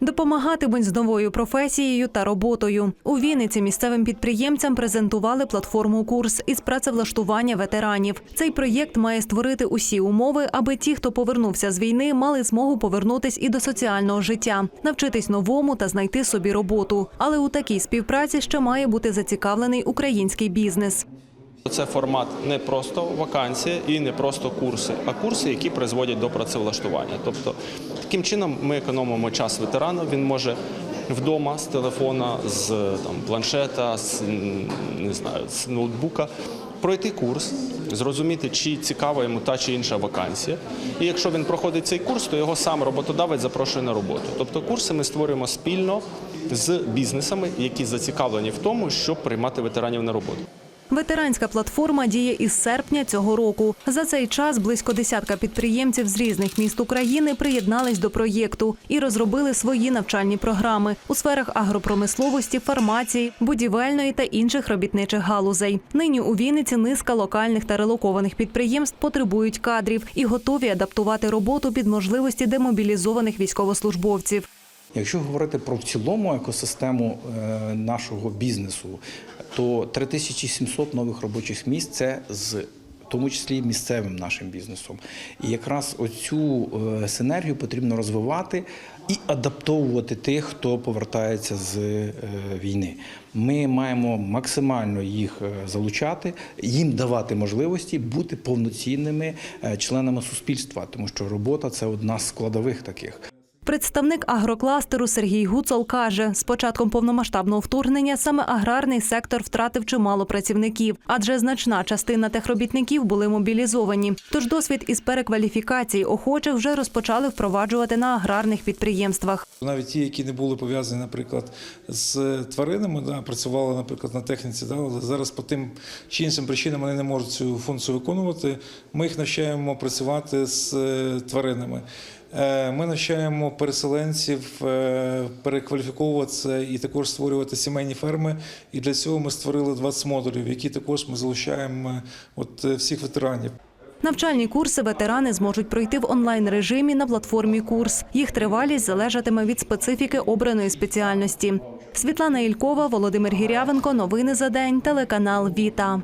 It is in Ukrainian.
Допомагатимуть з новою професією та роботою. У Вінниці місцевим підприємцям презентували платформу курс із працевлаштування ветеранів. Цей проєкт має створити усі умови, аби ті, хто повернувся з війни, мали змогу повернутись і до соціального життя, навчитись новому та знайти собі роботу. Але у такій співпраці ще має бути зацікавлений український бізнес. Це формат не просто вакансія і не просто курси, а курси, які призводять до працевлаштування. Тобто таким чином ми економимо час ветерана. Він може вдома з телефона, з там, планшета, з, не знаю, з ноутбука пройти курс, зрозуміти, чи цікава йому та чи інша вакансія. І якщо він проходить цей курс, то його сам роботодавець запрошує на роботу. Тобто курси ми створюємо спільно з бізнесами, які зацікавлені в тому, щоб приймати ветеранів на роботу. Ветеранська платформа діє із серпня цього року. За цей час близько десятка підприємців з різних міст України приєднались до проєкту і розробили свої навчальні програми у сферах агропромисловості, фармації, будівельної та інших робітничих галузей. Нині у Вінниці низка локальних та релокованих підприємств потребують кадрів і готові адаптувати роботу під можливості демобілізованих військовослужбовців. Якщо говорити про в цілому екосистему е, нашого бізнесу, то 3700 нових робочих місць це з в тому числі місцевим нашим бізнесом. І якраз оцю е, синергію потрібно розвивати і адаптовувати тих, хто повертається з е, війни. Ми маємо максимально їх залучати, їм давати можливості бути повноцінними членами суспільства, тому що робота це одна з складових таких. Представник агрокластеру Сергій Гуцол каже, з початком повномасштабного вторгнення саме аграрний сектор втратив чимало працівників, адже значна частина техробітників були мобілізовані. Тож досвід із перекваліфікації охочих вже розпочали впроваджувати на аграрних підприємствах. Навіть ті, які не були пов'язані, наприклад, з тваринами, да, працювали, наприклад, на техніці, да, але зараз по тим чи іншим причинам вони не можуть цю функцію виконувати. Ми їх навчаємо працювати з е, тваринами. Е, Ми навчаємо переселенців е, перекваліфіковуватися і також створювати сімейні ферми. І для цього ми створили 20 модулів, які також ми залучаємо е, от всіх ветеранів. Навчальні курси ветерани зможуть пройти в онлайн режимі на платформі Курс. Їх тривалість залежатиме від специфіки обраної спеціальності. Світлана Ількова, Володимир Гірявенко. Новини за день. Телеканал Віта.